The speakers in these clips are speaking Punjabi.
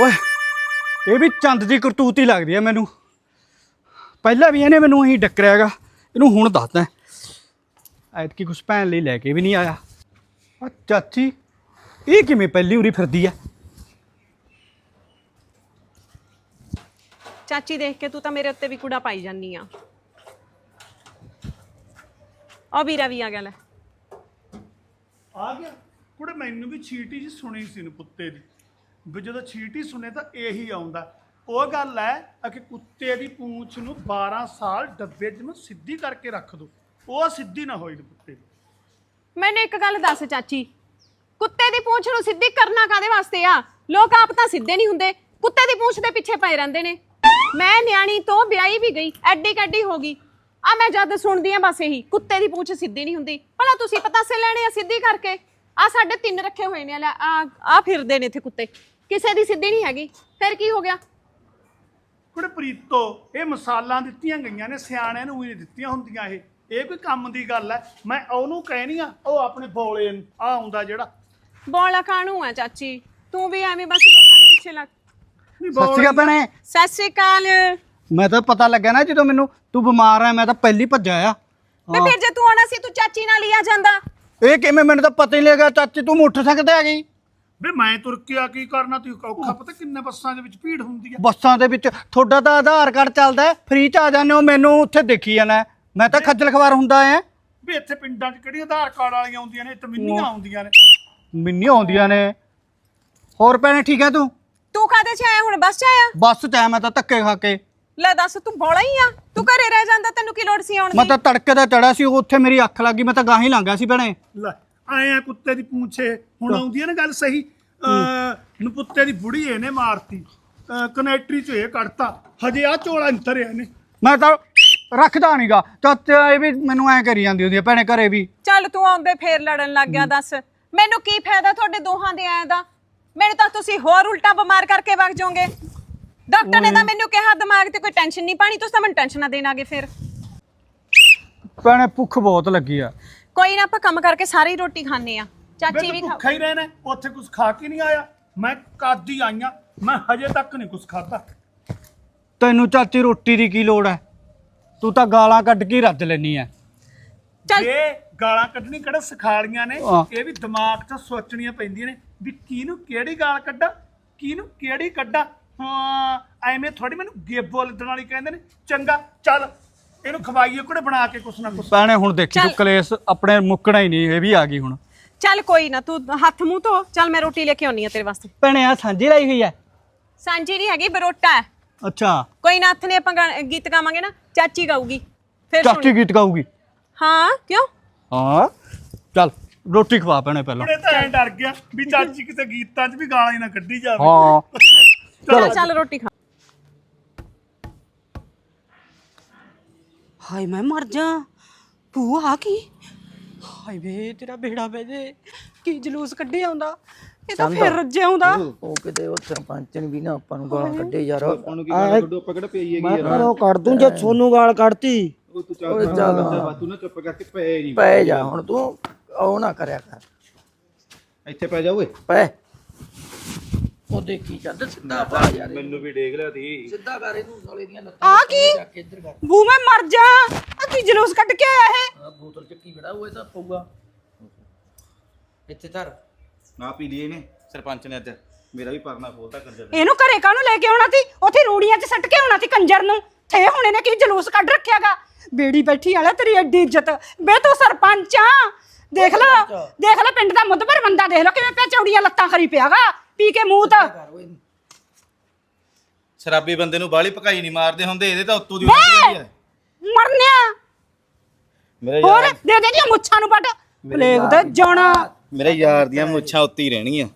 ਓਏ ਇਹ ਵੀ ਚੰਦ ਦੀ ਕਰਤੂਤ ਹੀ ਲੱਗਦੀ ਆ ਮੈਨੂੰ। ਪਹਿਲਾਂ ਵੀ ਇਹਨੇ ਮੈਨੂੰ ਅਹੀਂ ਡੱਕਰਿਆ ਹੈਗਾ ਇਹਨੂੰ ਹੁਣ ਦੱਸਦਾ ਐਤਕੀ ਕੁਛ ਭੈਣ ਲਈ ਲੈ ਕੇ ਵੀ ਨਹੀਂ ਆਇਆ। ਆ ਚਾਚੀ ਇਹ ਕਿਵੇਂ ਪਹਿਲੀ ਉਰੀ ਫਿਰਦੀ ਆ? ਚਾਚੀ ਦੇਖ ਕੇ ਤੂੰ ਤਾਂ ਮੇਰੇ ਉੱਤੇ ਵੀ ਕੂੜਾ ਪਾਈ ਜਾਨੀ ਆ। ਆ ਵੀਰਾ ਵੀ ਆ ਗਿਆ ਲੈ। ਆ ਗਿਆ? ਕੁੜੇ ਮੈਨੂੰ ਵੀ ਛੀਟੀ ਜੀ ਸੁਣੀ ਸੀ ਨੂੰ ਕੁੱਤੇ ਦੀ। ਵੀ ਜਦੋਂ ਛੀਟੀ ਸੁਣੇ ਤਾਂ ਇਹੀ ਆਉਂਦਾ। ਉਹ ਗੱਲ ਹੈ ਕਿ ਕੁੱਤੇ ਦੀ ਪੂੰਛ ਨੂੰ 12 ਸਾਲ ਡੱਬੇ 'ਚ ਨੂੰ ਸਿੱਧੀ ਕਰਕੇ ਰੱਖ ਦੋ। ਉਹ ਸਿੱਧੀ ਨਾ ਹੋਈ ਕੁੱਤੇ ਦੀ। ਮੈਨੂੰ ਇੱਕ ਗੱਲ ਦੱਸ ਚਾਚੀ। ਕੁੱਤੇ ਦੀ ਪੂੰਛ ਨੂੰ ਸਿੱਧੀ ਕਰਨਾ ਕਾਦੇ ਵਾਸਤੇ ਆ? ਲੋਕ ਆਪ ਤਾਂ ਸਿੱਧੇ ਨਹੀਂ ਹੁੰਦੇ। ਕੁੱਤੇ ਦੀ ਪੂੰਛ ਦੇ ਪਿੱਛੇ ਪਏ ਰਹਿੰਦੇ ਨੇ। ਮੈਂ ਨਿਆਣੀ ਤੋਂ ਵਿਆਹੀ ਵੀ ਗਈ, ਐਡੀ ਕੱਡੀ ਹੋ ਗਈ। ਆ ਮੈਂ ਜਦ ਸੁਣਦੀ ਆ ਬਸ ਇਹੀ, ਕੁੱਤੇ ਦੀ ਪੂੰਛ ਸਿੱਧੀ ਨਹੀਂ ਹੁੰਦੀ। ਭਲਾ ਤੁਸੀਂ ਪਤਾਸੇ ਲੈਣੇ ਆ ਸਿੱਧੀ ਕਰਕੇ? ਆ ਸਾਡੇ ਤਿੰਨ ਰੱਖੇ ਹੋਏ ਨੇ, ਲੈ ਆ ਆ ਫਿਰਦੇ ਨੇ ਇੱਥੇ ਕੁੱਤੇ। ਕਿਸੇ ਦੀ ਸਿੱਧੀ ਨਹੀਂ ਹੈਗੀ। ਫਿਰ ਕੀ ਹੋ ਗਿਆ? ਕੁੜੇ ਪ੍ਰੀਤੋ ਇਹ ਮਿਸਾਲਾਂ ਦਿੱਤੀਆਂ ਗਈਆਂ ਨੇ ਸਿਆਣਿਆਂ ਨੂੰ ਵੀ ਦਿੱਤੀਆਂ ਹੁੰਦੀਆਂ ਇਹ। ਇਹ ਕੋਈ ਕੰਮ ਦੀ ਗੱਲ ਹੈ। ਮੈਂ ਉਹਨੂੰ ਕਹਿਣੀ ਆ ਉਹ ਆਪਣੇ ਬੋਲੇ ਨੂੰ ਆ ਆਉਂਦਾ ਜਿਹੜਾ। ਬੋਲਾ ਕਾਣੂ ਆ ਚਾਚੀ? ਤੂੰ ਵੀ ਐਵੇਂ ਬਸ ਲੋਕਾਂ ਦੇ ਪਿੱਛੇ ਲੱਗ। ਨਹੀਂ ਸਤਿ ਸ਼੍ਰੀ ਅਕਾਲ ਭੈਣੇ। ਸਤਿ ਸ਼੍ਰੀ ਅਕਾਲ। ਮੈਂ ਤਾਂ ਪਤਾ ਲੱਗਿਆ ਨਾ ਜਦੋਂ ਮੈਨੂੰ ਤੂੰ ਬਿਮਾਰ ਆ ਮੈਂ ਤਾਂ ਪਹਿਲੀ ਭੱਜਿਆ ਆ। ਵੇ ਫਿਰ ਜੇ ਤੂੰ ਆਣਾ ਸੀ ਤੂੰ ਚਾਚੀ ਨਾਲ ਹੀ ਆ ਜਾਂਦਾ। ਇਹ ਕਿਵੇਂ ਮੈਨੂੰ ਤਾਂ ਪਤਾ ਹੀ ਨਹੀਂ ਲੱਗਾ ਚਾਚੀ ਤੂੰ ਮੋਟਰਸਾਈਕਲ ਤੇ ਆ ਗਈ। ਵੀ ਮੈਂ ਤੁਰ ਕੇ ਆ ਕੀ ਕਰਨਾ? ਤੂੰ ਔਖਾ ਪਤਾ ਕਿੰਨੇ ਬੱਸਾਂ ਦੇ ਵਿੱਚ ਭੀੜ ਹੁੰਦੀ ਆ? ਬੱਸਾਂ ਦੇ ਵਿੱਚ ਤੁਹਾਡਾ ਤਾਂ ਆਧਾਰ ਕਾਰਡ ਚੱਲਦਾ ਫ੍ਰੀ ਚ ਆ ਜਾਂਦੇ ਹੋ ਮੈਨੂੰ ਉੱਥੇ ਦੇਖੀ ਜਾਣਾ ਹੈ। ਮੈਂ ਤਾਂ ਖੱਜਲ ਖਵਾਰ ਹੁੰਦਾ ਐ। ਵੀ ਇੱਥੇ ਪਿੰਡਾਂ 'ਚ ਕਿਹੜੀਆਂ ਆਧਾਰ ਕਾਰਡ ਵਾਲੀਆਂ ਆਉਂਦੀਆਂ ਨੇ? ਤਮਿੰਨੀਆਂ ਆਉਂਦੀਆਂ ਨੇ। ਮਿੰਨੀ ਆਉਂਦੀਆਂ ਨੇ। ਹੋਰ ਭੈਣੇ ਠੀਕ ਹੈ ਤੂੰ? ਤੂੰ ਕਾਦੇ ਚ ਆਇਆ? ਹੁਣ ਬੱਸ ਚ ਆਇਆ? ਬੱਸ ਤੇ ਆ ਮੈਂ ਤਾਂ ਧੱਕੇ ਖਾ ਕੇ। ਲੈ ਦੱਸ ਤੂੰ ਬੋਲਾ ਹੀ ਆ। ਤੂੰ ਘਰੇ ਰਹਿ ਜਾਂਦਾ ਤੈਨੂੰ ਕੀ ਲੋੜ ਸੀ ਆਉਣ ਮੈਂ ਦੀ ਤਾਂ ਤੜਕੇ ਦਾ ਚੜਾ ਸੀ ਉੱਥੇ ਮੇਰੀ ਅੱਖ ਲੱਗੀ ਮੈਂ ਤਾਂ ਗਾਹੀਂ ਲੰਘਿਆ ਸੀ ਭੈਣੇ। ਲੈ ਆਏ ਆ ਕੁੱਤੇ ਦੀ ਪੂੰਛੇ। ਹੁਣ ਆਉਂਦੀ ਹੈ ਨਾ ਗੱਲ ਸਹੀ ਅ ਨਪੁੱਤੇ ਦੀ ਬੁੜੀ ਇਹਨੇ ਮਾਰਤੀ। ਕਨੈਕਟਰੀ 'ਚ ਇਹ ਕੱਢਤਾ। ਹਜੇ ਆ ਝੋਲਾ ਅੰਤਰਿਆ ਨੇ ਮੈਂ ਤਾਂ ਰੱਖਦਾ ਨਹੀਂਗਾ। ਚਾਚਾ ਇਹ ਵੀ ਮੈਨੂੰ ਐ ਕਰੀ ਜਾਂਦੀ ਹੁੰਦੀ ਆ ਭੈਣੇ ਘਰੇ ਵੀ। ਚੱਲ ਤੂੰ ਆਉਂਦੇ ਫੇਰ ਲੜਨ ਲੱਗ ਗਿਆ ਦੱਸ। ਮੈਨੂੰ ਕੀ ਫਾਇਦਾ ਤੁਹਾਡੇ ਦੋਹਾਂ ਦੇ ਆਏ ਦਾ? ਮੈਨੂੰ ਤਾਂ ਤੁਸੀਂ ਹੋਰ ਉਲਟਾ ਬਿਮਾਰ ਕਰਕੇ ਵਗ ਜਾਓਗੇ। ਡਾਕਟਰ ਨੇ ਤਾਂ ਮੈਨੂੰ ਕਿਹਾ ਦਿਮਾਗ ਤੇ ਕੋਈ ਟੈਨਸ਼ਨ ਨਹੀਂ ਪਾਣੀ ਤੁਸੀਂ ਤਾਂ ਮੈਨੂੰ ਟੈਨਸ਼ਨਾਂ ਦੇਣ ਆਗੇ ਫਿਰ। ਭੈਣੇ ਭੁੱਖ ਬਹੁਤ ਲੱਗੀ ਆ। ਕੋਈ ਨਾ ਆਪਾਂ ਕੰਮ ਕਰਕੇ ਸਾਰੀ ਰੋਟੀ ਖਾਣੇ ਆ। ਚਾਚੀ ਵੀ ਖਾ ਭੁੱਖਾ ਹੀ ਰਹਿਣਾ ਉੱਥੇ ਕੁਝ ਖਾ ਕੇ ਨਹੀਂ ਆਇਆ। ਮੈਂ ਕਾਦੀ ਆਈਆਂ ਮੈਂ ਹਜੇ ਤੱਕ ਨਹੀਂ ਕੁਝ ਖਾਧਾ। ਤੈਨੂੰ ਚਾਚੀ ਰੋਟੀ ਦੀ ਕੀ ਲੋੜ ਐ ਤੂੰ ਤਾਂ ਗਾਲਾਂ ਕੱਢ ਕੇ ਹੀ ਰੱਜ ਲੈਣੀ ਐ ਚੱਲ ਇਹ ਗਾਲਾਂ ਕੱਢਣੀ ਕਿਹੜਾ ਸਿਖਾਲੀਆਂ ਨੇ। ਇਹ ਵੀ ਦਿਮਾਗ 'ਚ ਸੋਚਣੀਆਂ ਪੈਂਦੀਆਂ ਨੇ ਵੀ ਕਿਹਨੂੰ ਕਿਹੜੀ ਗਾਲ ਕੱਢਾਂ ਕਿਹਨੂੰ ਕਿਹੜੀ ਕੱਢਾਂ। ਹਾਂ ਐਵੇਂ ਥੋੜੀ ਮੈਨੂੰ ਗੇਬੋ ਲੱਦਣ ਵਾਲੀ ਕਹਿੰਦੇ ਨੇ। ਚੰਗਾ ਚੱਲ। ਇਹਨੂੰ ਖਵਾਈਏ ਕੋੜੇ ਬਣਾ ਕੇ ਕੁਛ ਨਾ ਕੁਛ? ਭੈਣੇ ਹੁਣ ਦੇਖੀ ਤੂੰ ਚੱਲ। ਕਲੇਸ਼ ਆਪਣੇ ਮੁੱਕਣਾ ਹੀ ਨਹੀਂ ਇਹ ਵੀ ਆ ਗਈ ਹੁਣ। ਚੱਲ ਕੋਈ ਨਾ ਤੂੰ ਹੱਥ ਮੂੰਹ ਧੋ ਚੱਲ ਮੈਂ ਰੋਟੀ ਲੈ ਕੇ ਆਉਣੀ ਆ ਤੇਰੇ ਵਾਸਤੇ। ਭੈਣੇ ਆ ਸਾਂਝੀ ਲਾਈ ਹੋਈ ਐ ਸਾਂਝੀ ਨਹੀਂ ਹੈਗੀ ਬਰੋਟਾ ਹੈ। ਅੱਛਾ। ਕੋਈ ਨਾ ਹੱਥ ਨੇ ਆਪਾਂ ਗਾ- ਗੀਤ ਗਾਵਾਂਗੇ ਨਾ ਚਾਚੀ ਗਾਊਗੀ ਫਿਰ ਸੁਣੀ ਚਾਚੀ ਗੀਤ ਗਾਊਗੀ? ਹਾਂ ਕਿਉਂ? ਹਾਂ। ਚੱਲ ਰੋਟੀ ਖਵਾ ਭੈਣੇ ਪਹਿਲਾਂ। ਕੋੜੇ ਤਾਂ ਐ ਡਰ ਗਿਆ ਵੀ ਚਾਚੀ ਕਿਤੇ ਗੀਤਾਂ 'ਚ ਵੀ ਗਾਲਾਂ ਹੀ ਨਾ ਕੱਢੀ ਜਾਵੇ। ਹਾਂ। ਚੱਲ ਚੱਲ ਰੋਟੀ ਖਾ। ਹਾਏ ਮੈਂ ਮਰ ਜਾ। ਭੂਆ ਆ ਕੀ? ਹਾਏ ਵੇ ਤੇਰਾ ਬੇੜਾ ਬਹਿ ਜੇ। ਕੀ ਜਲੂਸ ਕੱਢੇ ਆਉਂਦਾ? ਇਹ ਤਾਂ ਫਿਰ ਰੱਜੇ ਆਉਂਦਾ। ਉਹ ਕਿਤੇ ਉਹ ਸਰਪੰਚ ਨੇ ਵੀ ਨਾ ਆਪਾਂ ਨੂੰ ਗਾਲਾਂ ਕੱਢੇ ਯਾਰ। ਉਹਨੂੰ ਕੀ ਗਾਲਾਂ ਕੱਢੋ? ਆਪਾਂ ਕਿਹੜਾ ਪਈ ਹੈਗੀ ਮੈਂ ਘਰੋਂ ਕੱਢ ਦੂੰ ਜੇ ਸੋਨੂੰ ਗਾਲ ਕੱਢਤੀ। ਉਹ ਤੂੰ ਚੱਲ ਤੂੰ ਨਾ ਚੁੱਪ ਕਰਕੇ ਪੈ ਨਹੀਂ। ਪੈ ਜਾ ਹੁਣ ਤੂੰ। ਉਹ ਨਾ ਕਰਿਆ ਕਰ। ਇੱਥੇ ਪੈ ਜਾ ਓਏ। ਪੈ। ਉਹ ਦੇਖੀ ਜਦ? ਸਿੱਧਾ ਪਾ ਯਾਰ ਮੈਨੂੰ ਵੀ ਡੇਗ ਲਿਆ ਤੀ ਸਿੱਧਾ ਕਰ ਇਹਨੂੰ ਸਾਲੇ ਦੀਆਂ ਲੱਤਾਂ ਆ ਕੀ? ਜਾ ਕੇ ਇੱਧਰ ਕਰ। ਬੂ ਮੈਂ ਮਰ ਜਾ। ਆ ਕੀ ਜਲੂਸ ਕੱਢ ਕੇ ਆਇਆ ਇਹ? ਆ ਬੋਤਲ ਚੱਕੀ ਖੜਾ ਹੋਏ ਤਾਂ ਪਊਗਾ। ਇੱਥੇ ਧਰ। ਨਾ ਪੀ ਲਈ ਇਹਨੇ। ਸਰਪੰਚ ਨੇ ਅੱਜ ਮੇਰਾ ਵੀ ਪਰਨਾ ਖੋਲਤਾ ਕੰਜਰ ਨੇ। ਇਹਨੂੰ ਘਰੇ ਕਾਹਨੂੰ ਲੈ ਕੇ ਆਉਣਾ ਸੀ? ਉੱਥੇ ਰੂੜੀਆਂ 'ਚ ਸੱਟ ਕੇ ਆਉਣਾ ਸੀ ਕੰਜਰ ਨੂੰ। ਇਹ ਹੁਣ ਇਹਨੇ ਕੀ ਜਲੂਸ ਕੱਢ ਰੱਖਿਆਗਾ? ਬੇੜੀ ਬੈਠੀ ਵਾਲਾ ਤੇਰੀ ਐਡੀ ਇੱਜ਼ਤ। ਬੇ ਤੂੰ ਸਰਪੰਚ ਆ। ਦੇਖ ਲੈ ਦੇਖ ਲੈ ਪਿੰਡ ਦਾ ਮੁੱਦਬਰ ਬੰਦਾ। ਦੇਖ ਲੋ ਕਿਵੇਂ ਪਿਆ ਚੌੜੀਆਂ ਲੱਤਾਂ ਖਰੀ ਪਿਆਗਾ। ਪੀ ਕੇ ਮੂੰਹ ਤਾਂ। ਸ਼ਰਾਬੀ ਬੰਦੇ ਨੂੰ ਬਾਹਲੀ ਭਕਾਈ ਨਹੀਂ ਮਾਰਦੇ ਹੁੰਦੇ ਇਹਦੇ ਤਾਂ ਉੱਤੋਂ ਦੀ ਹੁੰਦੀ ਹੈ ਮਰਨਿਆ। ਮੇਰੇ ਹੋਰ ਯਾਰ ਦੇ ਦੇ ਦੀਆਂ ਮੁੱਛਾਂ ਨੂੰ ਪੱਟ ਪਲੇਗ ਦਾ ਜਾਣਾ। ਮੇਰੇ ਯਾਰ ਦੀਆਂ ਮੁੱਛਾਂ ਉੱਤੇ ਹੀ ਰਹਿਣਗੀਆਂ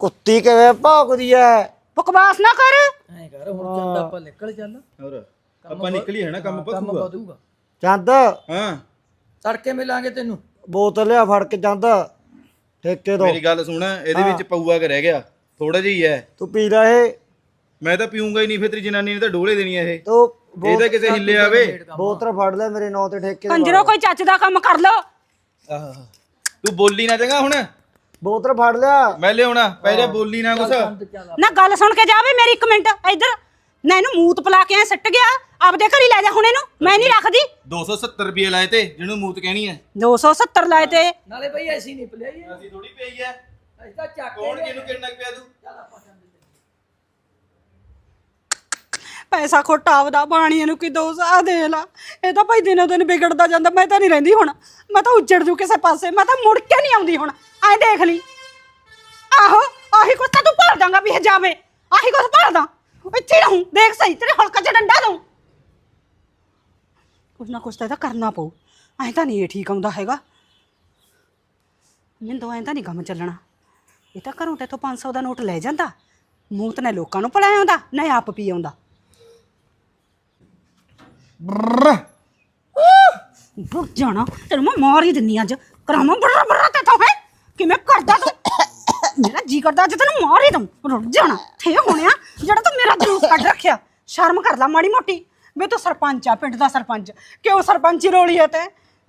ਕੁੱਤੀ ਕਿਵੇਂ ਭੌਂਕਦੀ ਐ? ਬਕਵਾਸ ਨਾ ਕਰ। ਐ ਕਰ ਹੁਣ ਚੱਲ ਆਪਾਂ ਨਿਕਲ ਚੱਲ। ਹੋਰ ਆਪਾਂ ਨਿਕਲੀ ਹੈ ਨਾ ਕੰਮ ਕੰਮ ਪੱਕੂਗਾ ਵਧੂਗਾ। ਚੰਦ। ਹਾਂ। ਤੜਕੇ ਮਿਲਾਂਗੇ ਤੈਨੂੰ। ਬੋਤਲ ਲਿਆ ਫੜ ਕੇ ਚੰਦ। ਠੇਕੇ ਤੋਂ। ਮੇਰੀ ਗੱਲ ਸੁਣ ਇਹਦੇ ਵਿੱਚ ਪਊਆ ਕਿ ਰਹਿ ਗਿਆ। ਥੋੜਾ ਜਿਹਾ ਹੀ ਹੈ। ਤੂੰ ਪੀ ਰਹੇ ਮੈਂ ਤਾਂ ਪੀਊਂਗਾ ਹੀ ਨਹੀਂ ਫਿਰ ਤੇਰੀ ਜਨਾਨੀ ਨੇ ਤਾਂ ਡੋਲੇ ਦੇਣੀ ਇਹ। ਤੂੰ ਇਹ ਤਾਂ ਕਿਸੇ ਹਿੱਲੇ ਆਵੇ। ਬੋਤਲ ਫੜ ਲੈ ਮੇਰੇ ਨਾਂ ਤੇ ਠੇਕੇ ਤੋਂ। ਕੰਜਰੋ ਕੋਈ ਚੱਜ ਦਾ ਕੰਮ ਕਰ ਲੋ ਆਹ ਤੂੰ ਬੋਲੀ ਨਾ ਚੰਗਾ ਹੁਣ। ਬੋਤਲ ਫੜ ਲਿਆ। ਮੈਂ ਲਿਆਉਣਾ ਪਹਿਲੇ ਬੋਲੀ ਨਾ ਕੁਛ। ਨਾ ਗੱਲ ਸੁਣ ਕੇ ਜਾਵੇ ਮੇਰੀ ਇੱਕ ਮਿੰਟ ਇੱਧਰ। ਨਾ ਇਹਨੂੰ ਮੂਤ ਪਲਾ ਕੇ ਐ ਸੱਟ ਗਿਆ ਆਪਦੇ ਘਰ ਹੀ ਲੈ ਜਾ ਹੁਣ ਇਹਨੂੰ ਮੈਂ ਨਹੀਂ ਰੱਖਦੀ। 270 ਰੁਪਏ ਲਾਏ ਤੇ ਜਿਹਨੂੰ ਮੂਤ ਕਹਿਣੀ ਹੈ 270 ਲਾਏ ਤੇ। ਨਾਲੇ ਬਈ ਐਸੀ ਨਹੀਂ ਪਲਿਆਈ ਅਸੀਂ ਥੋੜੀ ਪਈ ਹੈ ਅਸੀਂ ਤਾਂ ਚੱਕ ਕੇ ਕੌਣ। ਕਿਹਨੂੰ ਕਿੰਨਾ ਕੁ ਪਿਆ ਦੂ ਪੈਸਾ ਖੋਟਾ ਆਪਦਾ ਬਾਣੀਆਂ ਨੂੰ ਕੀ ਦੋਸਾ ਦੇ ਲਾ। ਇਹ ਤਾਂ ਭਾਈ ਦਿਨੋਂ ਦਿਨ ਵਿਗੜਦਾ ਜਾਂਦਾ ਮੈਂ ਤਾਂ ਨਹੀਂ ਰਹਿੰਦੀ ਹੁਣ। ਮੈਂ ਤਾਂ ਉੱਜੜ ਜੂ ਕਿਸੇ ਪਾਸੇ ਮੈਂ ਤਾਂ ਮੁੜ ਕੇ ਨਹੀਂ ਆਉਂਦੀ ਹੁਣ। ਐ ਦੇਖ ਲਈ। ਆਹੋ ਆਹੀ ਕੁਛ ਤਾਂ ਤੂੰ ਭਰ ਦਾਂਗਾ ਵੀ ਇਹ ਜਾਵੇ। ਆਹੀ ਕੁਛ ਭਰ ਦਾਂ ਇੱਥੇ ਰਹੂੰ ਦੇਖ ਸਹੀ ਤੇਰੇ ਹਲਕਾ ਚ ਡੰਡਾ ਦਊਂ। ਕੁਛ ਨਾ ਕੁਛ ਤਾਂ ਇਹਦਾ ਕਰਨਾ ਪਊ ਐਂ ਤਾਂ ਨਹੀਂ ਇਹ ਠੀਕ ਆਉਂਦਾ ਹੈਗਾ। ਤਾਂ ਐਂ ਤਾਂ ਨਹੀਂ ਕੰਮ ਚੱਲਣਾ। ਇਹ ਤਾਂ ਘਰੋਂ ਤੇ ਤੋਂ 500 ਦਾ ਨੋਟ ਲੈ ਜਾਂਦਾ। ਮੂਤ ਨੇ ਲੋਕਾਂ ਨੂੰ ਭਲਾਇਆ ਆਉਂਦਾ ਨਾ ਆਪ ਪੀ ਆਉਂਦਾ ਬੁਰ ਜਾਣਾ ਤੈਨੂੰ ਮੈਂ ਮਾਰ ਹੀ ਦਿੰਨੀ ਅੱਜ। ਕਰਾਵਾਂ ਬੜਾ ਬੜਾ ਤੇ ਹੈ? ਕਿਵੇਂ ਕਰਦਾ ਤੂੰ? ਮੇਰਾ ਜੀ ਕਰਦਾ ਅੱਜ ਤੈਨੂੰ ਮਾਰ ਹੀ ਦਊਂ। ਰੁੱਟ ਜਾਣਾ ਥੇ ਹੋਣਿਆ ਜਿਹੜਾ ਤੂੰ ਮੇਰਾ ਜਲੂਸ ਕੱਢ ਰੱਖਿਆ ਸ਼ਰਮ ਕਰ ਲੈ ਮਾੜੀ ਮੋਟੀ। ਵੇ ਤੂੰ ਸਰਪੰਚ ਆ ਪਿੰਡ ਦਾ ਸਰਪੰਚ। ਕਿਉਂ ਸਰਪੰਚੀ ਰੋਲੀ ਹੈ ਤੇ?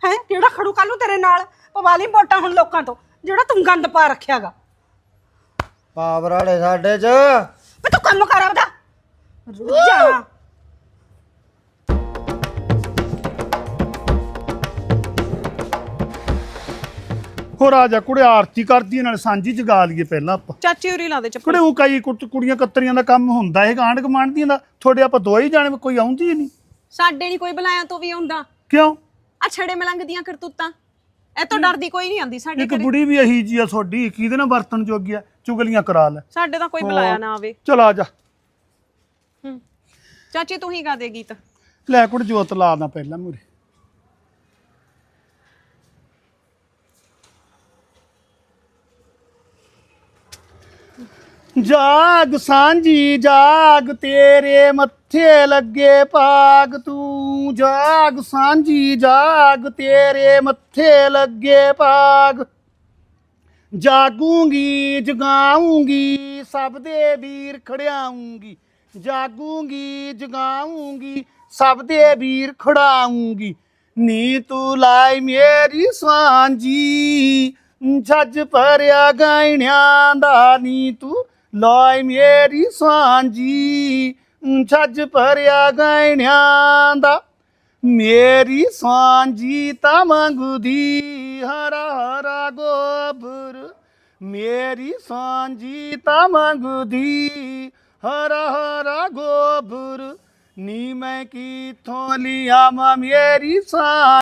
ਹੈ? ਕਿਹੜਾ ਖੜੂ ਕੱਲੂ ਤੇਰੇ ਨਾਲ? ਪਵਾ ਲਈ ਵੋਟਾਂ ਹੁਣ ਲੋਕਾਂ ਤੋਂ। ਜਿਹੜਾ ਤੂੰ ਗੰਦ ਪਾ ਰੱਖਿਆਗਾ। ਪਾਵਰ ਵਾਲੇ ਸਾਡੇ ਚ। ਵੇ ਤੂੰ ਕੰਮ ਕਰ ਆਪਦਾ। ਰੁੱਟ ਜਾਣਾ ਹੋਰ ਆ ਜਾ ਕੁੜੇ ਆਰਤੀ ਕਰਦੀ ਨਾਲ ਸਾਂਝੀ ਜਗਾ ਲਈਏ ਪਹਿਲਾਂ ਆਪਾਂ। ਚਾਚੀ ਉਰੀ ਲਾ ਦੇ ਚੱਪਲ। ਕੁੜੇ ਉਹ ਕਈ ਕੁੜ- ਕੁੜੀਆਂ ਕਤਰੀਆਂ ਦਾ ਕੰਮ ਹੁੰਦਾ ਇਹ ਗੁਆਂਢ ਦੀਆਂ ਦਾ। ਤੁਹਾਡੇ ਆਪਾਂ ਦੋ ਹੀ ਜਾਣੇ ਕੋਈ ਆਉਂਦੀ ਹੀ ਨਹੀਂ। ਸਾਡੇ ਨਹੀਂ ਕੋਈ ਬੁਲਾਇਆ ਤੋਂ ਵੀ ਆਉਂਦਾ। ਕਿਉਂ? ਆ ਛੜੇ ਮਲੰਗ ਦੀਆਂ ਕਰਤੂਤਾਂ। ਇਹ ਤੋਂ ਡਰਦੀ ਕੋਈ ਨਹੀਂ ਆਂਦੀ ਸਾਡੇ ਇੱਕ ਘਰੇ। ਬੁੜੀ ਵੀ ਅਹੀ ਜੀ ਆ ਤੁਹਾਡੀ ਕਿਹਦੇ ਨਾਲ ਵਰਤਨ ਜੋਗੀ ਆ? ਚੁਗਲੀਆਂ ਕਰਾ ਲੈ। ਸਾਡੇ ਤਾਂ ਕੋਈ ਬੁਲਾਇਆ ਨਾ ਆਵੇ। ਚਲ ਆ ਜਾ। ਹੂੰ। ਚਾਚੀ ਤੂੰ ਹੀ ਗਾ ਦੇ ਗੀਤ। ਲੈ ਕੁੜ ਜੋਤ ਲਾ ਦਾ ਪਹਿਲਾਂ ਮੂਰੇ ਜਾਗ ਸਾਂਝੀ, ਜਾਗ ਤੇਰੇ ਮੱਥੇ ਲੱਗੇ ਪਾਗ ਤੂੰ ਜਾਗ ਸਾਂਝੀ, ਜਾਗ ਤੇਰੇ ਮੱਥੇ ਲੱਗੇ ਪਾਗ ਜਾਗੂੰਗੀ, ਜਗਾਉਂਗੀ, ਸਭ ਦੇ ਵੀਰ ਖੜਿਆਉਂਗੀ। ਜਾਗੂੰਗੀ, ਜਗਾਉਂਗੀ, ਸਭ ਦੇ ਵੀਰ ਖੜਾਉਂਗੀ। ਨੀ ਤੂੰ ਲਾਈ ਮੇਰੀ ਸਾਂਝੀ ਛੱਜ ਭਰਿਆ ਗਾਇਣਿਆਂ ਦਾ ਨੀ ਤੂੰ ਲਾਈ ਮੇਰੀ ਸਾਂਝੀ, ਛੱਜ ਭਰਿਆ ਗਾਇਣਿਆਂ ਦਾ। ਮੇਰੀ ਸਾਂਝੀ ਤਾਂ ਮੰਗਦੀ ਹਰਾ ਹਰਾ ਗੋਬਰ। ਮੇਰੀ ਸਾਂਝੀ ਤਾਂ ਮੰਗਦੀ ਹਰਾ ਹਰਾ ਗੋਬਰ। ਨੀ ਮੈਂ ਕਿਥੋਂ ਲਿਆਵਾਂ ਮੇਰੀ ਸਾਂ